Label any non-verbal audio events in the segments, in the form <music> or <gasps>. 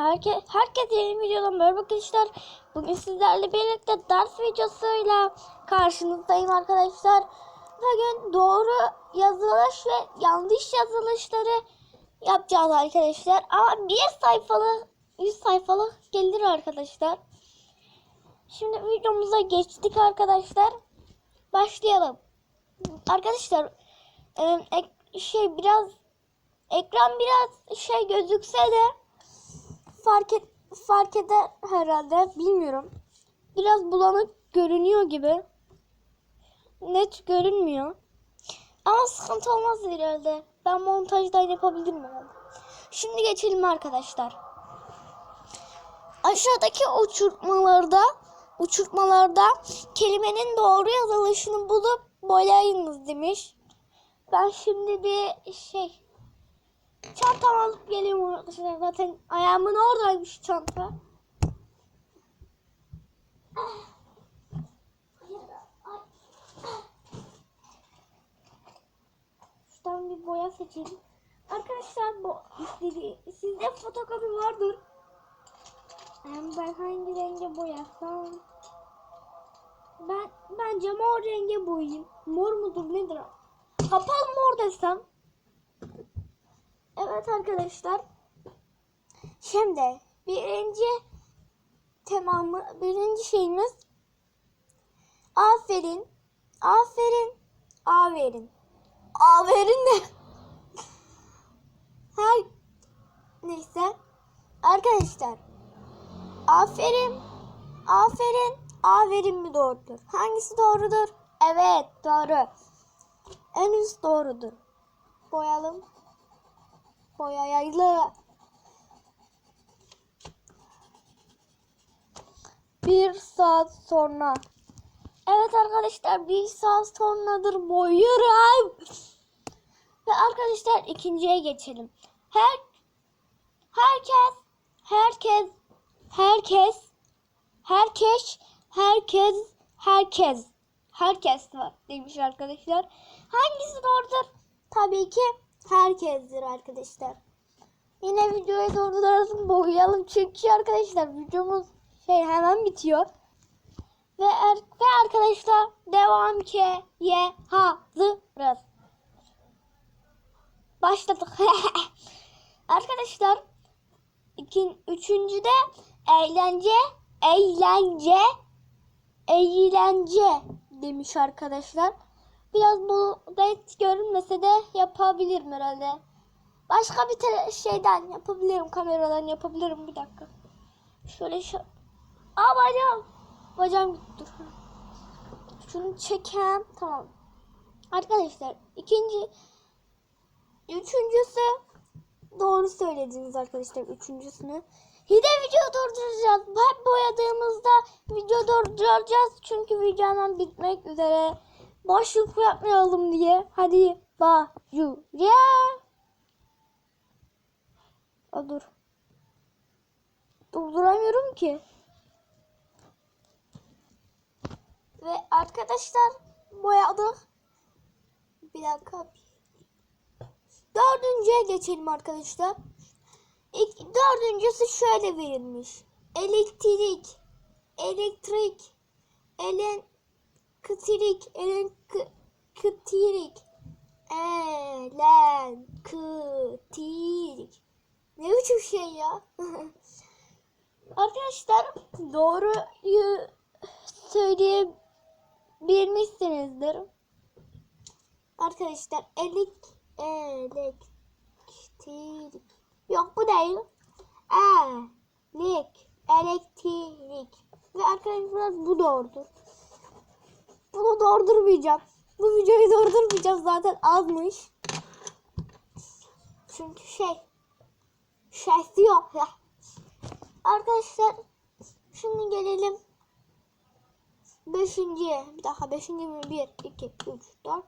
Herke, herkese yeni videodan merhaba arkadaşlar. Bugün sizlerle birlikte ders videosuyla karşınızdayım arkadaşlar. Bugün doğru yazılış ve yanlış yazılışları yapacağız arkadaşlar. Ama bir sayfalı, 100 sayfalı gelir arkadaşlar. Şimdi videomuza geçtik arkadaşlar. Başlayalım. Arkadaşlar e, şey biraz ekran biraz şey gözükse de fark et fark eder herhalde bilmiyorum. Biraz bulanık görünüyor gibi. Net görünmüyor. Ama sıkıntı olmaz herhalde. Ben montajdan yapabilirim herhalde. Şimdi geçelim arkadaşlar. Aşağıdaki uçurtmalarda uçurtmalarda kelimenin doğru yazılışını bulup boyayınız demiş. Ben şimdi bir şey çantamı alıp geliyorum arkadaşlar. Zaten ayağımın oradaymış çanta. Şuradan bir boya seçelim. Arkadaşlar bu istediği, sizde fotokopi vardır. Ben hangi renge boyasam? Ben bence mor renge boyayayım. Mor mudur nedir? Kapalı mor desem. Evet arkadaşlar. Şimdi birinci tamamı birinci şeyimiz aferin aferin aferin aferin ne? <laughs> Her neyse arkadaşlar aferin aferin aferin mi doğrudur? Hangisi doğrudur? Evet doğru. En üst doğrudur. Boyalım. Boyayaylı. Bir saat sonra. Evet arkadaşlar bir saat sonradır boyuyorum. Ve arkadaşlar ikinciye geçelim. Her herkes herkes herkes herkes herkes herkes herkes var demiş arkadaşlar. Hangisi doğrudur? Tabii ki herkesdir arkadaşlar. Yine videoyu durduralım boyayalım çünkü arkadaşlar videomuz şey hemen bitiyor. Ve, er, ve arkadaşlar devam ki ye hazırız. Başladık. <laughs> arkadaşlar ikin, üçüncüde eğlence eğlence eğlence demiş arkadaşlar. Biraz bu net görünmese de yapabilirim herhalde. Başka bir şeyden yapabilirim. Kameradan yapabilirim. Bir dakika. Şöyle şu. Aa bacağım. Bacağım gitti. Şunu çekem. Tamam. Arkadaşlar ikinci üçüncüsü doğru söylediniz arkadaşlar üçüncüsünü. Hide video durduracağız. Hep boyadığımızda video durduracağız. Çünkü video bitmek üzere. Boşluk yapmayalım diye. Hadi başlıyor. Aa, dur. Durduramıyorum ki. Ve arkadaşlar boyadık. Bir dakika. Dördüncüye geçelim arkadaşlar. İlk, dördüncüsü şöyle verilmiş. Elektrik, elektrik, elektrik, elektrik, elektrik. Ne biçim şey ya? <laughs> Arkadaşlar doğruyu söyleyebilmişsinizdir. Arkadaşlar elek elektrik yok bu değil. Elek elektrik ve arkadaşlar bu doğrudur. Bunu doğurdurmayacağım. Bu videoyu doğurdurmayacağım zaten azmış. Çünkü şey şeysi yok ya. Arkadaşlar şimdi gelelim beşinciye. Bir daha beşinci mi? Bir, iki, üç, dört,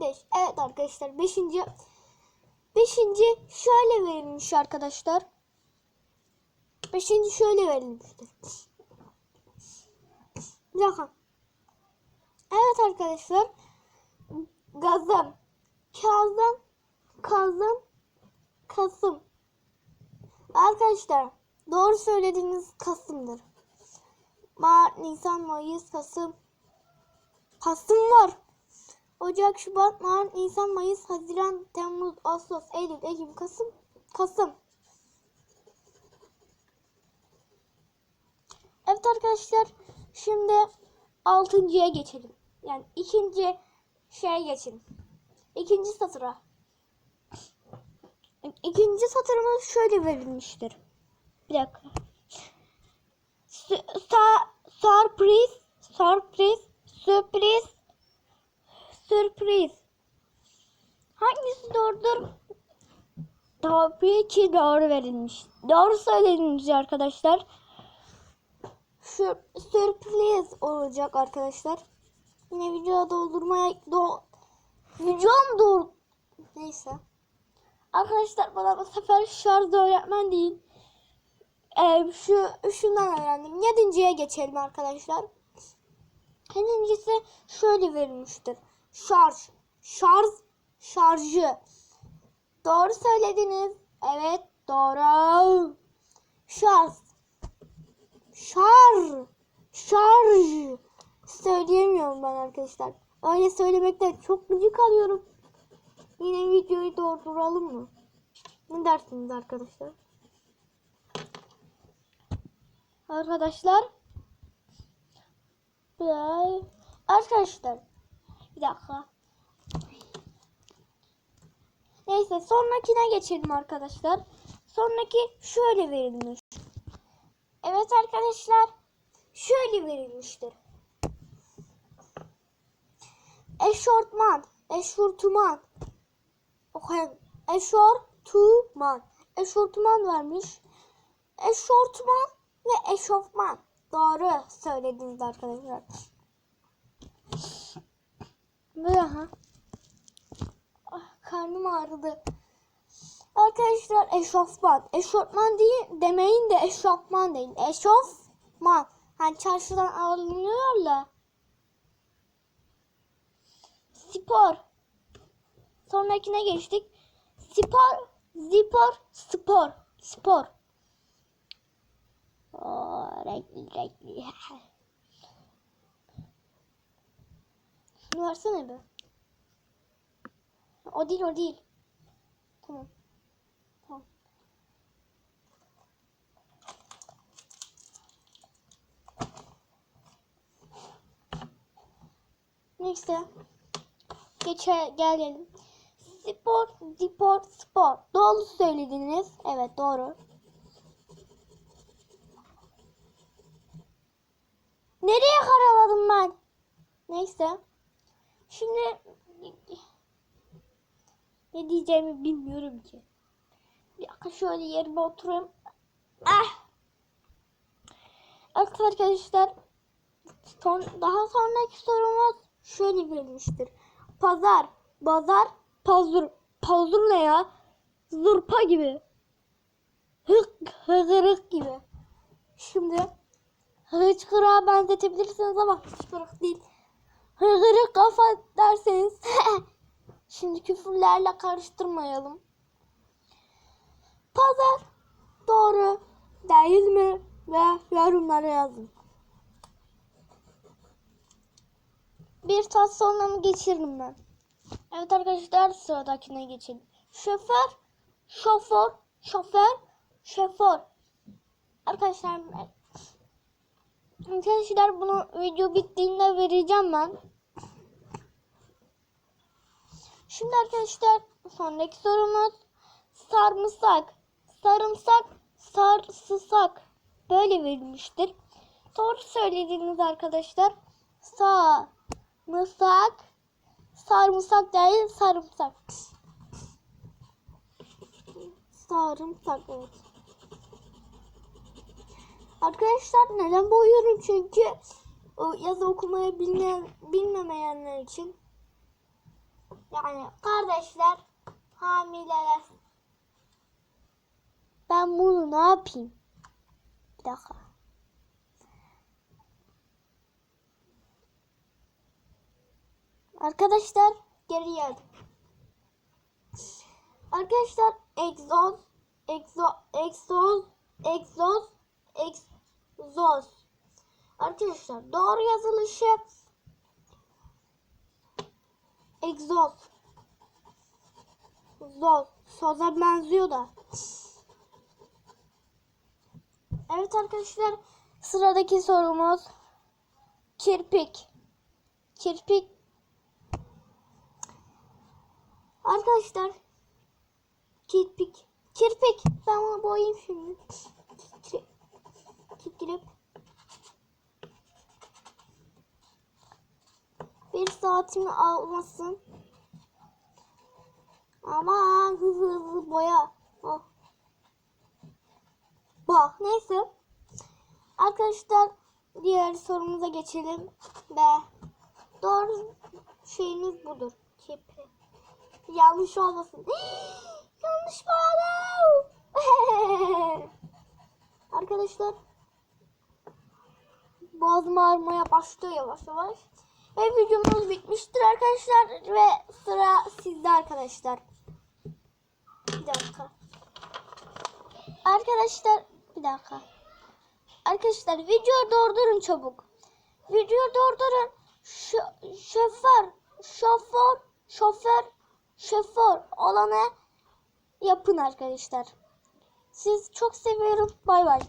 beş. Evet arkadaşlar beşinci. Beşinci şöyle verilmiş arkadaşlar. Beşinci şöyle verilmiştir. Bir dakika. Evet arkadaşlar. Gazım. Kazım. Kazım. Kasım. Arkadaşlar Doğru söylediğiniz Kasım'dır. Mart, Nisan, Mayıs, Kasım. Kasım var. Ocak, Şubat, Mart, Nisan, Mayıs, Haziran, Temmuz, Ağustos, Eylül, Ekim, Kasım. Kasım. Evet arkadaşlar şimdi altıncıya geçelim. Yani ikinci şeye geçelim. İkinci satıra. İkinci satırımız şöyle verilmiştir. Bir dakika. Sürpriz, sürpriz, sürpriz, sürpriz. Hangisi doğrudur? Tabii ki doğru verilmiş. Doğru söylediniz arkadaşlar. Şu sürpriz olacak arkadaşlar. Yine video doldurmaya do videom dur neyse. Arkadaşlar bana bu sefer şarj öğretmen değil. Ee, şu şundan öğrendim. Yedinciye geçelim arkadaşlar. Yedincisi şöyle verilmiştir. Şarj, şarj, şarjı. Doğru söylediniz. Evet doğru. Şarj. Şarj. Şarj. Söyleyemiyorum ben arkadaşlar. Öyle söylemekten çok gıcık alıyorum. Yine videoyu durduralım mı? Ne dersiniz arkadaşlar? Arkadaşlar. Bye. Arkadaşlar. Bir dakika. Neyse sonrakine geçelim arkadaşlar. Sonraki şöyle verilmiş. Evet arkadaşlar. Şöyle verilmiştir. Eşortman, eşortman. Okuyalım. Eşortman. Eşortman vermiş. Eşortman ve eşofman. Doğru söylediniz arkadaşlar. Böyle ha. Ah, karnım ağrıdı. Arkadaşlar eşofman. Eşofman değil demeyin de eşofman deyin. Eşofman. Hani çarşıdan alınıyor ya. Spor. Sonrakine geçtik. Spor, zipor, spor, spor. Oo, renkli renkli. Versene be. O değil o değil. Tamam. Tamam. Neyse. Geçe gelelim. Spor, spor, spor. Doğru söylediniz. Evet doğru. Nereye karaladım ben? Neyse. Şimdi ne diyeceğimi bilmiyorum ki. Bir dakika şöyle yerime oturayım. Ah! Evet arkadaşlar. Son, daha sonraki sorumuz şöyle verilmiştir. Pazar, bazar, pazur. Pazur ne ya? Zurpa gibi. Hık, hıgırık gibi. Şimdi hıçkırığa benzetebilirsiniz ama hıçkırık değil. Hıgırık kafa derseniz <laughs> Şimdi küfürlerle karıştırmayalım. Pazar doğru değil mi? Ve yorumlara yazın. Bir saat sonra mı geçiririm ben? Evet arkadaşlar sıradakine geçelim. Şoför, şoför, şoför, şoför. Arkadaşlar Arkadaşlar bunu video bittiğinde vereceğim ben. Şimdi arkadaşlar sonraki sorumuz sarımsak. Sarımsak, sarsısak böyle verilmiştir. Doğru söylediğiniz arkadaşlar. Sarımsak, sarımsak değil sarımsak. Sarımsak evet. Arkadaşlar neden boyuyorum çünkü o yazı okumayı bilmeyen, bilmemeyenler için yani kardeşler hamileler. Ben bunu ne yapayım? Bir dakika. Arkadaşlar geri geldim. Arkadaşlar egzoz, egzo, egzoz, egzoz, egzoz. Arkadaşlar doğru yazılışı egzoz. Zor. Soza benziyor da. Evet arkadaşlar sıradaki sorumuz kirpik. Kirpik. Arkadaşlar kirpik. Kirpik. Ben bunu boyayayım şimdi. Kirpik. Kirpik. Bir saatimi almasın. Aman hızlı hızlı boya. Oh. Bak neyse. Arkadaşlar diğer sorumuza geçelim. Ve doğru şeyimiz budur. Kepi. Yanlış olmasın. <gasps> Yanlış boyadım. <laughs> Arkadaşlar boğazım ağrımaya başlıyor yavaş yavaş. Ve videomuz bitmiştir arkadaşlar. Ve sıra sizde arkadaşlar. Bir dakika. Arkadaşlar bir dakika. Arkadaşlar videoyu durdurun çabuk. Videoyu durdurun. Şo şoför, şoför, şoför, şoför olanı yapın arkadaşlar. Siz çok seviyorum. Bay bay.